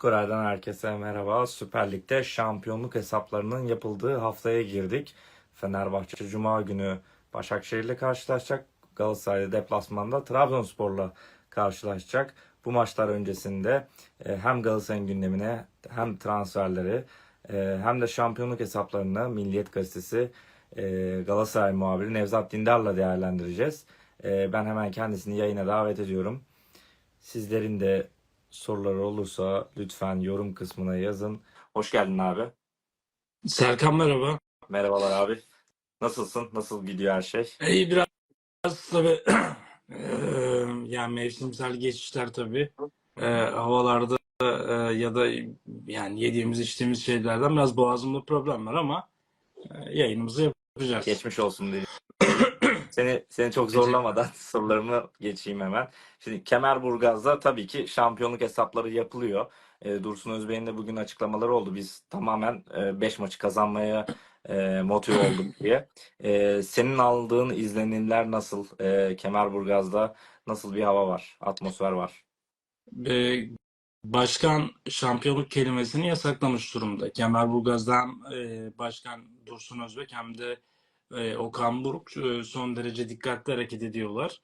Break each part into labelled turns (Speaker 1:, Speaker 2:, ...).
Speaker 1: Skorer'den herkese merhaba. Süper Lig'de şampiyonluk hesaplarının yapıldığı haftaya girdik. Fenerbahçe Cuma günü Başakşehir'le karşılaşacak. Galatasaray deplasmanda Trabzonspor'la karşılaşacak. Bu maçlar öncesinde e, hem Galatasaray'ın gündemine hem transferleri e, hem de şampiyonluk hesaplarını Milliyet Gazetesi e, Galatasaray muhabiri Nevzat Dindar'la değerlendireceğiz. Ben hemen kendisini yayına davet ediyorum. Sizlerin de soruları olursa lütfen yorum kısmına yazın. Hoş geldin abi.
Speaker 2: Serkan merhaba.
Speaker 1: Merhabalar abi. Nasılsın? Nasıl gidiyor her şey?
Speaker 2: İyi biraz tabii eee, yani mevsimsel geçişler tabii Eee, havalarda eee, ya da yani yediğimiz içtiğimiz şeylerden biraz boğazımda problem var ama eee, yayınımızı yapacağız.
Speaker 1: Geçmiş olsun diye. Seni seni çok zorlamadan sorularımı geçeyim hemen. Şimdi Kemerburgaz'da tabii ki şampiyonluk hesapları yapılıyor. E, Dursun Özbey'in de bugün açıklamaları oldu. Biz tamamen 5 maçı kazanmaya e, motive olduk diye. E, senin aldığın izlenimler nasıl? E, Kemerburgaz'da nasıl bir hava var, atmosfer var?
Speaker 2: Eee, başkan şampiyonluk kelimesini yasaklamış durumda. Kemerburgaz'da hem eee, Başkan Dursun Özbek hem de eee, Okan Buruk eee, son derece dikkatli hareket ediyorlar.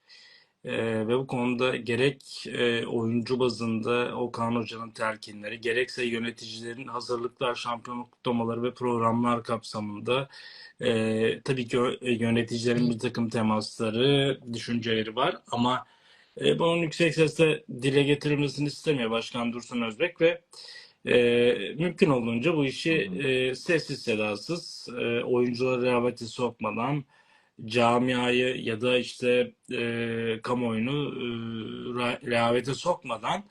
Speaker 2: Eee, ve bu konuda gerek eee, oyuncu bazında Okan Hoca'nın telkinleri, gerekse yöneticilerin hazırlıklar, şampiyonluk kutlamaları ve programlar kapsamında eee, tabii ki yöneticilerin bir takım temasları, düşünceleri var ama e, bunun yüksek sesle dile getirilmesini istemiyor Başkan Dursun Özbek ve e, mümkün olduğunca bu işi e, sessiz sedasız e, oyuncuları rehavete sokmadan camiayı ya da işte e, kamuoyunu e, rehavete sokmadan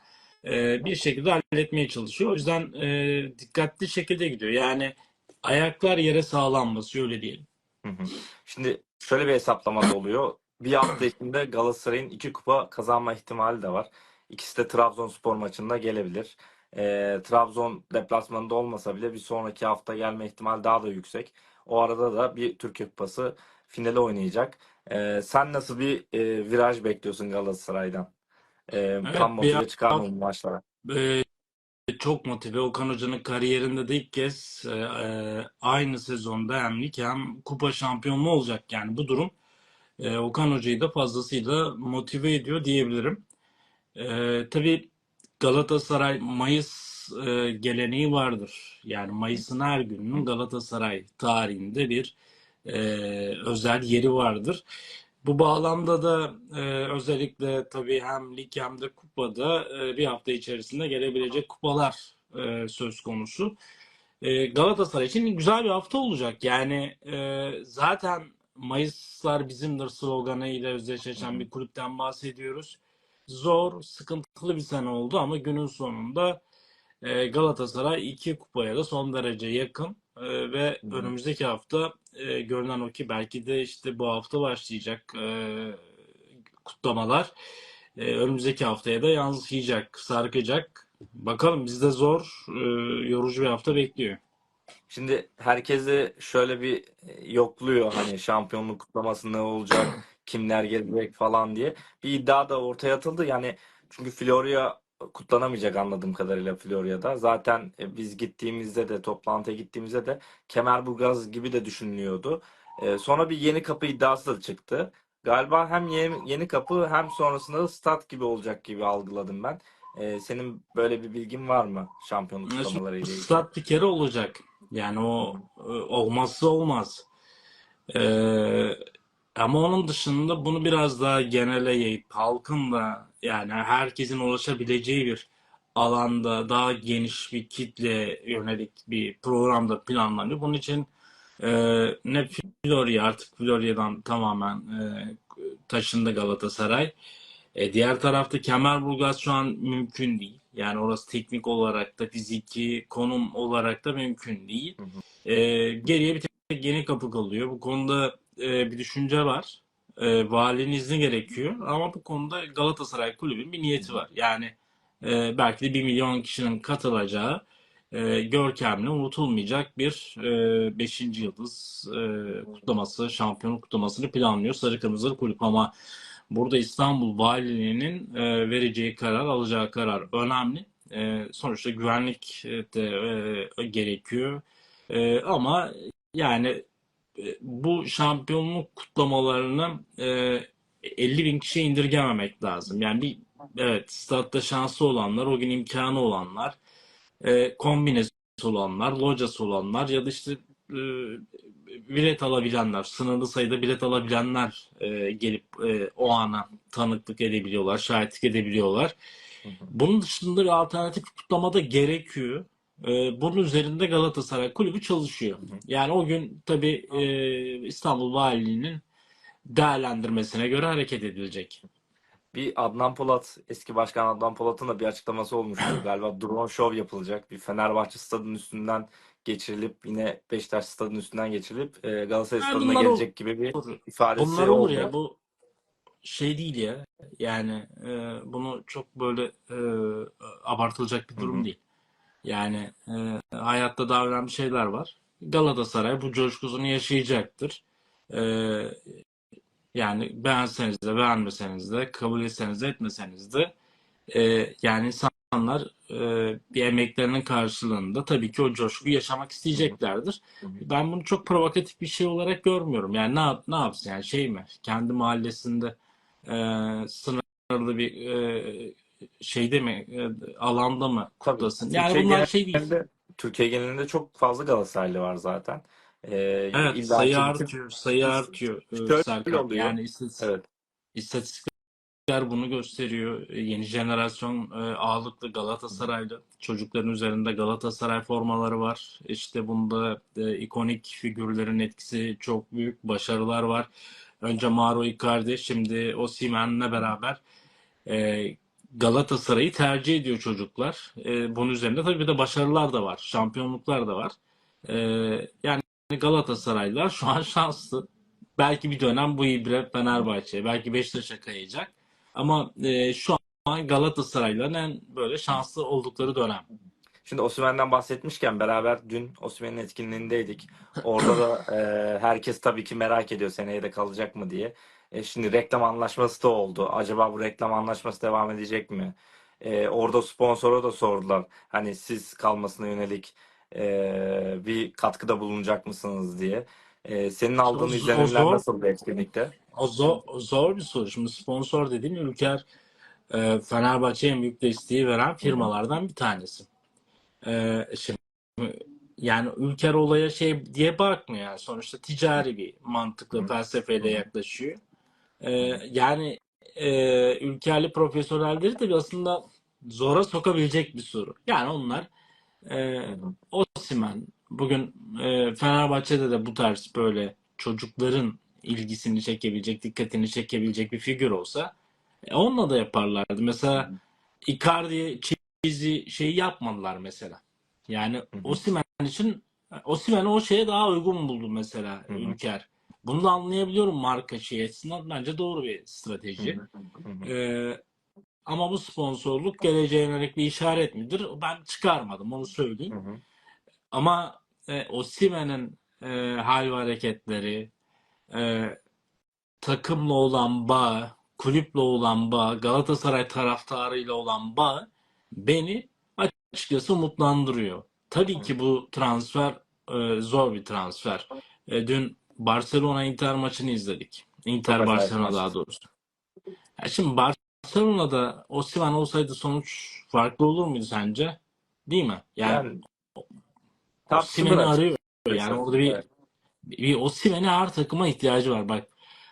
Speaker 2: e, bir şekilde halletmeye çalışıyor. O yüzden e, dikkatli şekilde gidiyor. Yani ayaklar yere sağlam basıyor öyle diyelim.
Speaker 1: Hı hı. Şimdi şöyle bir hesaplama da oluyor. Bir hafta içinde Galatasaray'ın iki kupa kazanma ihtimali de var. İkisi de Trabzonspor maçında gelebilir. Ee, Trabzon deplasmanında olmasa bile bir sonraki hafta gelme ihtimali daha da yüksek. O arada da bir Türkiye Kupası finali oynayacak. Ee, sen nasıl bir e, viraj bekliyorsun Galatasaray'dan? Ee,
Speaker 2: Evet,
Speaker 1: tam motive çıkar mı bu maçlara?
Speaker 2: e, çok motive. Okan Hoca'nın kariyerinde de ilk kez e, e, aynı sezonda hem lig hem kupa şampiyonluğu olacak. Yani bu durum e, Okan Hoca'yı da fazlasıyla motive ediyor diyebilirim. E, tabii Galatasaray Mayıs e, geleneği vardır. Yani Mayıs'ın her gününün Galatasaray tarihinde bir e, özel yeri vardır. Bu bağlamda da e, özellikle tabii hem lig hem de kupada e, bir hafta içerisinde gelebilecek kupalar e, söz konusu. E, Galatasaray için güzel bir hafta olacak. Yani e, zaten Mayıslar bizimdir sloganıyla özdeşleşen bir kulüpten bahsediyoruz. Zor, sıkıntılı bir sene oldu ama günün sonunda e, Galatasaray iki kupaya da son derece yakın E, ve
Speaker 1: hı.
Speaker 2: önümüzdeki hafta e, görünen o ki belki de işte bu hafta başlayacak e, kutlamalar e, önümüzdeki haftaya da yansıyacak, sarkacak. Bakalım bizde zor, e, yorucu bir hafta bekliyor.
Speaker 1: Şimdi herkesi şöyle bir e, yokluyor hani şampiyonluk kutlaması ne olacak, kimler gelecek falan diye. Bir iddia da ortaya atıldı. Yani çünkü Florya kutlanamayacak anladığım kadarıyla Florya'da. Zaten e, biz gittiğimizde de toplantıya gittiğimizde de Kemerburgaz gibi de düşünülüyordu. E, Sonra bir yeni kapı iddiası da çıktı. Galiba hem yeni, yeni kapı hem sonrasında da stat gibi olacak gibi algıladım ben. E, Senin böyle bir bilgin var mı şampiyonluk kutlamaları ile ilgili?
Speaker 2: Stat bir kere olacak. Yani o olmazsa olmaz. Ee, ama onun dışında bunu biraz daha genele yayıp halkın da yani herkesin ulaşabileceği bir alanda daha geniş bir kitle yönelik bir programda planlanıyor. Bunun için e, ne Florya artık Florya'dan tamamen e, taşındı Galatasaray. E, diğer tarafta Kemerburgaz şu an mümkün değil. Yani orası teknik olarak da fiziki konum olarak da mümkün değil.
Speaker 1: Hı hı.
Speaker 2: E, geriye bir tek yeni kapı kalıyor. Bu konuda e, bir düşünce var. E, valinin izni gerekiyor. Ama bu konuda Galatasaray Kulübü'nün bir niyeti var. Yani e, belki de bir milyon kişinin katılacağı e, görkemli, unutulmayacak bir e, 5. yıldız e, kutlaması, şampiyonluk kutlamasını planlıyor Sarı Kırmızılı Kulüp. Ama burada İstanbul Valiliğinin e, vereceği karar, alacağı karar önemli. E, sonuçta güvenlik de e, gerekiyor. E, ama yani e, bu şampiyonluk kutlamalarını e, 50 bin kişiye indirgememek lazım. Yani bir evet statta şansı olanlar, o gün imkanı olanlar, e, kombinesi olanlar, locası olanlar ya da işte e, bilet alabilenler, sınırlı sayıda bilet alabilenler e, gelip e, o ana tanıklık edebiliyorlar, şahitlik edebiliyorlar. Bunun dışında bir alternatif kutlama da gerekiyor. E, bunun üzerinde Galatasaray Kulübü çalışıyor. Yani o gün tabii e, İstanbul Valiliğinin değerlendirmesine göre hareket edilecek.
Speaker 1: Bir Adnan Polat, eski başkan Adnan Polat'ın da bir açıklaması olmuştu. Galiba drone show yapılacak. Bir Fenerbahçe stadının üstünden geçirilip yine Beşiktaş stadının üstünden geçirilip e, Galatasaray
Speaker 2: Ha,
Speaker 1: stadına gelecek gibi bir
Speaker 2: olur.
Speaker 1: ifadesi
Speaker 2: Bunlar olur
Speaker 1: oldu.
Speaker 2: ya bu şey değil ya. Yani e, bunu çok böyle e, abartılacak bir durum
Speaker 1: hı.
Speaker 2: değil. Yani e, hayatta daha önemli şeyler var. Galatasaray bu coşkusunu yaşayacaktır. E, yani beğenseniz de beğenmeseniz de kabul etseniz de etmeseniz de e, yani insanlar e, bir emeklerinin karşılığında tabii ki o coşkuyu yaşamak isteyeceklerdir. Ben bunu çok provokatif bir şey olarak görmüyorum. Yani ne yap, ne yapsın yani şey mi? Kendi mahallesinde e, sınırlı bir e, şeyde mi e, alanda mı
Speaker 1: Tabii
Speaker 2: kutlasın? Yani
Speaker 1: Türkiye
Speaker 2: bunlar şey değil.
Speaker 1: Türkiye genelinde çok fazla Galatasaraylı var zaten. E,
Speaker 2: Evet sayı
Speaker 1: ki
Speaker 2: artıyor, sayı artıyor e,
Speaker 1: şöyle
Speaker 2: Serkan.
Speaker 1: oluyor.
Speaker 2: Yani istatistik,
Speaker 1: Evet.
Speaker 2: istatistikler bunu gösteriyor. E, Yeni jenerasyon e, ağırlıklı Galatasaraylı. Çocukların üzerinde Galatasaray formaları var. İşte bunda e, ikonik figürlerin etkisi çok büyük. Başarılar var. Önce Mauro Icardi, şimdi Osimhen'le beraber e, Galatasaray'ı tercih ediyor çocuklar. E, bunun üzerinde tabii bir de başarılar da var. Şampiyonluklar da var. E, yani Galatasaraylılar şu an şanslı. Belki bir dönem bu ibre Fenerbahçe, belki Beşiktaş'a kayacak. Ama e, şu an Galatasaraylıların en böyle şanslı oldukları dönem.
Speaker 1: Şimdi Osimhen'den bahsetmişken beraber dün Osimhen'in etkinliğindeydik. Orada da e, herkes tabii ki merak ediyor seneye de kalacak mı diye. E, şimdi reklam anlaşması da oldu. Acaba bu reklam anlaşması devam edecek mi? E, orada sponsora da sordular. Hani siz kalmasına yönelik e, bir katkıda bulunacak mısınız diye. E, senin aldığın izlenimler nasıl bu etkinlikte?
Speaker 2: o zor, zor bir soru. Şimdi sponsor dediğin Ülker e, Fenerbahçe'ye en büyük desteği veren firmalardan bir tanesi. E, şimdi yani Ülker olaya şey diye bakmıyor yani. Sonuçta ticari bir mantıkla, felsefeyle yaklaşıyor. E, yani e, ülkerli profesyonelleri de aslında zora sokabilecek bir soru. Yani onlar e. Osimhen bugün e, Fenerbahçe'de de bu tarz böyle çocukların ilgisini çekebilecek, dikkatini çekebilecek bir figür olsa e, onunla da yaparlardı. Mesela. Icardi çizi şeyi yapmadılar mesela. Yani. Osimhen için Osimhen o şeye daha uygun buldu mesela
Speaker 1: Hı hı.
Speaker 2: Ülker. Bunu da anlayabiliyorum marka şey açısından. Bence doğru bir
Speaker 1: Hı
Speaker 2: strateji.
Speaker 1: hı. Hı hı.
Speaker 2: Ee, ama bu sponsorluk geleceğe yönelik bir işaret midir? Ben çıkarmadım onu
Speaker 1: Hı
Speaker 2: söyleyeyim.
Speaker 1: hı.
Speaker 2: Ama e, Osimhen'in e, hal ve hareketleri, e, takımla olan bağı, kulüple olan bağı, Galatasaray taraftarıyla olan bağı beni açıkçası umutlandırıyor. Tabii ki bu transfer e, zor bir transfer. E, dün Barcelona Inter maçını izledik.
Speaker 1: Çok
Speaker 2: Inter
Speaker 1: bir
Speaker 2: Barcelona daha doğrusu. Ya şimdi Barcelona'da Osimhen olsaydı sonuç farklı olur muydu sence? Değil mi? Yani
Speaker 1: Yani
Speaker 2: Osimhen'i arıyor. Yani orada bir
Speaker 1: Evet.
Speaker 2: bir Osimhen'e her takıma ihtiyacı var. Bak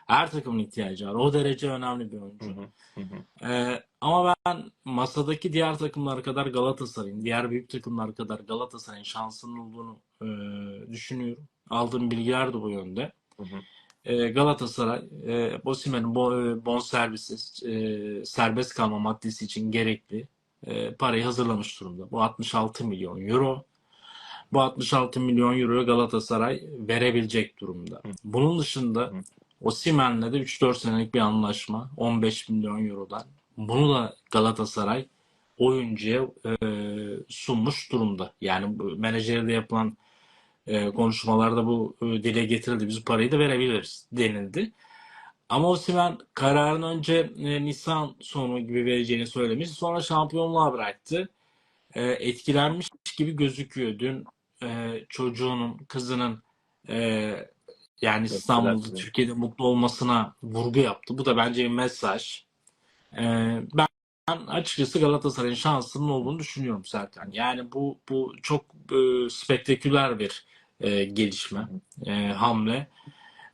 Speaker 2: her takımın ihtiyacı var. O derece önemli bir oyuncu.
Speaker 1: hı. Hı hı.
Speaker 2: Ee, ama ben masadaki diğer takımlar kadar Galatasaray'ın, diğer büyük takımlar kadar Galatasaray'ın şansının olduğunu e, düşünüyorum. Aldığım bilgiler de bu yönde.
Speaker 1: Hı hı.
Speaker 2: E, Galatasaray, e, Osimhen'in bon, bonservisi, e, serbest kalma maddesi için gerekli e, parayı hazırlamış durumda. Bu 66 milyon euro. Bu 66 milyon euroyu Galatasaray verebilecek durumda.
Speaker 1: Hı
Speaker 2: Bunun dışında
Speaker 1: hı.
Speaker 2: Osimhen'le de 3-4 senelik bir anlaşma 15 milyon eurodan. Bunu da Galatasaray oyuncuya e, sunmuş durumda. Yani bu menajeriyle yapılan e, konuşmalarda bu e, dile getirildi. Biz parayı da verebiliriz denildi. Ama Osimhen kararını önce e, Nisan sonu gibi vereceğini söylemiş. Sonra şampiyonluğa bıraktı. e, etkilenmiş gibi gözüküyor. Dün e, çocuğunun, kızının e, yani İstanbul'da. Türkiye'de mutlu olmasına vurgu yaptı. Bu da bence bir mesaj. E, ben ben açıkçası Galatasaray'ın şansının olduğunu düşünüyorum zaten. Yani bu bu çok e, spektaküler bir e, gelişme, e, hamle.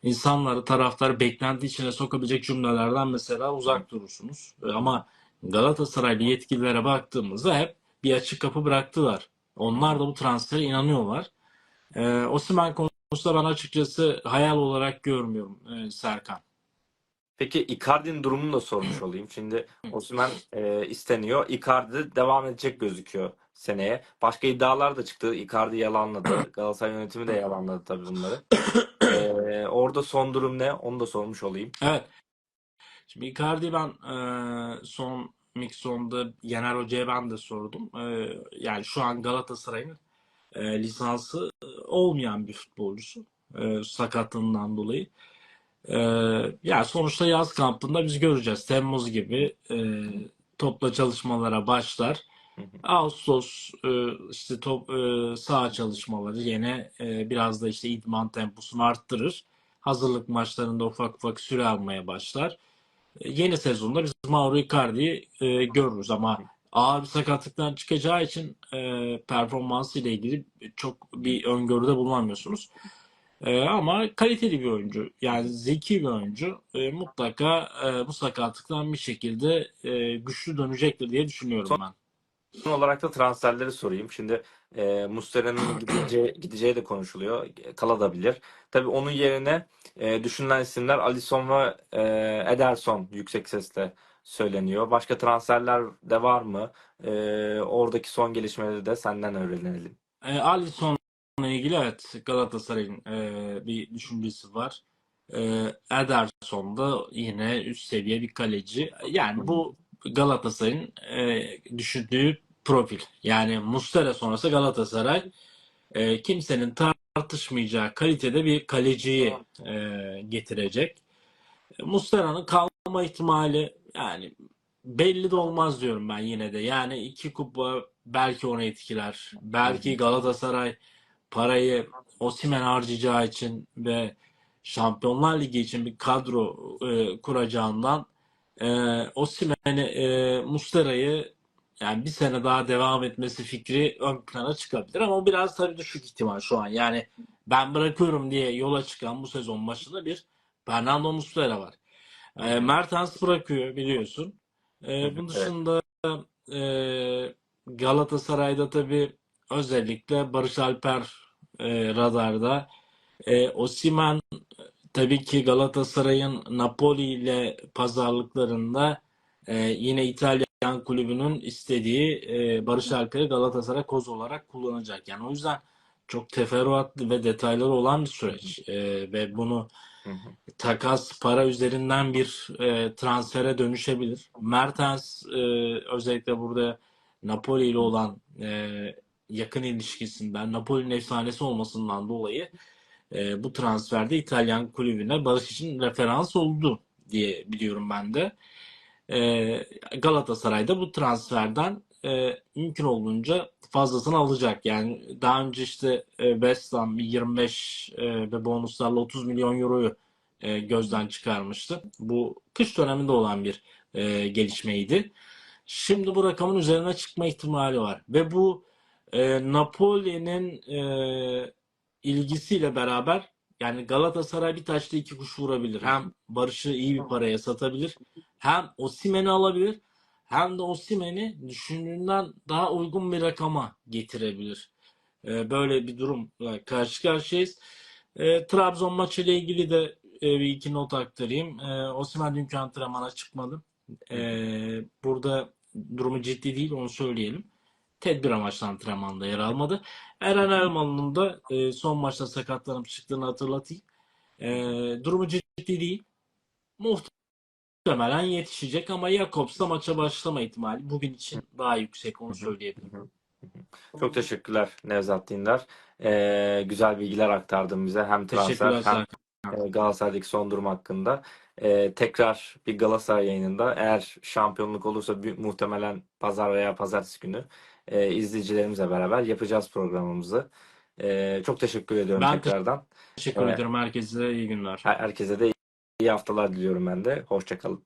Speaker 2: İnsanları, taraftarı beklenti içine sokabilecek cümlelerden mesela uzak durursunuz. E, ama Galatasaraylı yetkililere baktığımızda hep bir açık kapı bıraktılar. Onlar da bu transfere inanıyorlar. E, Osimhen konusunda ben açıkçası hayal olarak görmüyorum e, Serkan.
Speaker 1: Peki Icardi'nin durumunu da sormuş olayım. Şimdi Osimhen e, isteniyor. Icardi devam edecek gözüküyor seneye. Başka iddialar da çıktı. Icardi yalanladı. Galatasaray yönetimi de yalanladı tabii bunları. E, orada son durum ne? Onu da sormuş olayım.
Speaker 2: Evet. Şimdi Icardi ben e, son Mixon'da Yener Hoca'ya ben de sordum. E, yani şu an Galatasaray'ın e, lisansı olmayan bir futbolcusu. E, sakatlığından dolayı. E, yani sonuçta yaz kampında biz göreceğiz. Temmuz gibi e, topla çalışmalara başlar. Ağustos e, işte top e, saha çalışmaları yine e, biraz da işte idman temposunu arttırır. Hazırlık maçlarında ufak ufak süre almaya başlar. E, Yeni sezonda biz Mauro Icardi'yi e, görürüz ama ağır bir sakatlıktan çıkacağı için e, performansı ile ilgili çok bir öngörüde bulunamıyorsunuz. E, ama kaliteli bir oyuncu. Yani zeki bir oyuncu. E, mutlaka e, bu sakatlıktan bir şekilde e, güçlü dönecektir diye düşünüyorum ben.
Speaker 1: Son olarak da transferleri sorayım. Şimdi e, Muslera'nın gideceği, gideceği de konuşuluyor. Kalabilir. Tabii onun yerine e, düşünülen isimler Alisson ve e, Ederson yüksek sesle söyleniyor. Başka transferler de var mı? E, oradaki son gelişmeleri de senden öğrenelim.
Speaker 2: E, Alisson'la ilgili evet Galatasaray'ın e, bir düşüncesi var. E, Ederson da yine üst seviye bir kaleci. Yani bu Galatasaray'ın e, düşündüğü profil. Yani Muslera sonrası Galatasaray e, kimsenin tartışmayacağı kalitede bir kaleciyi e, getirecek. Muslera'nın kalma ihtimali yani belli de olmaz diyorum ben yine de. Yani iki kupa belki onu etkiler. Belki Galatasaray parayı Osimhen harcayacağı için ve Şampiyonlar Ligi için bir kadro e, kuracağından e, Osimhen'i, e, Muslera'yı yani bir sene daha devam etmesi fikri ön plana çıkabilir ama o biraz tabii düşük ihtimal şu an. Yani ben bırakıyorum diye yola çıkan bu sezon başında bir Fernando Muslera var. E, Mertens bırakıyor biliyorsun. E, bunun dışında e, Galatasaray'da tabii özellikle Barış Alper e, radarda. E, Osimhen tabii ki Galatasaray'ın Napoli ile pazarlıklarında e, yine İtalyan kulübünün istediği e, Barış Alper'i Galatasaray koz olarak kullanacak. Yani o yüzden çok teferruatlı ve detayları olan bir süreç E, ve bunu
Speaker 1: Hı hı.
Speaker 2: takas para üzerinden bir e, transfere dönüşebilir. Mertens e, özellikle burada Napoli ile olan e, yakın ilişkisinden, Napoli'nin efsanesi olmasından dolayı e, bu transferde İtalyan kulübüne Barış için referans oldu diye biliyorum ben de. E, Galatasaray'da bu transferden e, mümkün olduğunca fazlasını alacak. Yani daha önce işte e, West Ham 25 e, ve bonuslarla 30 milyon euroyu e, gözden çıkarmıştı. Bu kış döneminde olan bir e, gelişmeydi. Şimdi bu rakamın üzerine çıkma ihtimali var. Ve bu e, Napoli'nin e, ilgisiyle beraber yani Galatasaray bir taşla iki kuş vurabilir. Hem Barış'ı iyi bir paraya satabilir. Hem Osimhen'i alabilir. Hem de Osimhen'i düşündüğünden daha uygun bir rakama getirebilir. E, böyle bir durumla karşı karşıyayız. E, Trabzon maçı ile ilgili de e, bir iki not aktarayım. E, Osimhen dünkü antrenmana çıkmadı. E, burada durumu ciddi değil onu söyleyelim. Tedbir amaçlı antrenmanda yer almadı. Eren Elmalı'nın da e, son maçta sakatlanıp çıktığını hatırlatayım. E, durumu ciddi değil. Muhtemelen yetişecek ama Jakobs'la maça başlama ihtimali bugün için daha yüksek onu söyleyebilirim.
Speaker 1: Çok teşekkürler Nevzat Dindar. E, güzel bilgiler aktardın bize. Hem transfer hem e, Galatasaray'daki son durum hakkında. E, tekrar bir Galatasaray yayınında eğer şampiyonluk olursa büyük, muhtemelen pazar veya pazartesi günü e, izleyicilerimizle beraber yapacağız programımızı. E, çok teşekkür ediyorum
Speaker 2: Ben
Speaker 1: tekrardan.
Speaker 2: Teşekkür
Speaker 1: Evet.
Speaker 2: ediyorum herkese iyi günler.
Speaker 1: Herkese de iyi haftalar diliyorum ben de. Hoşça kalın.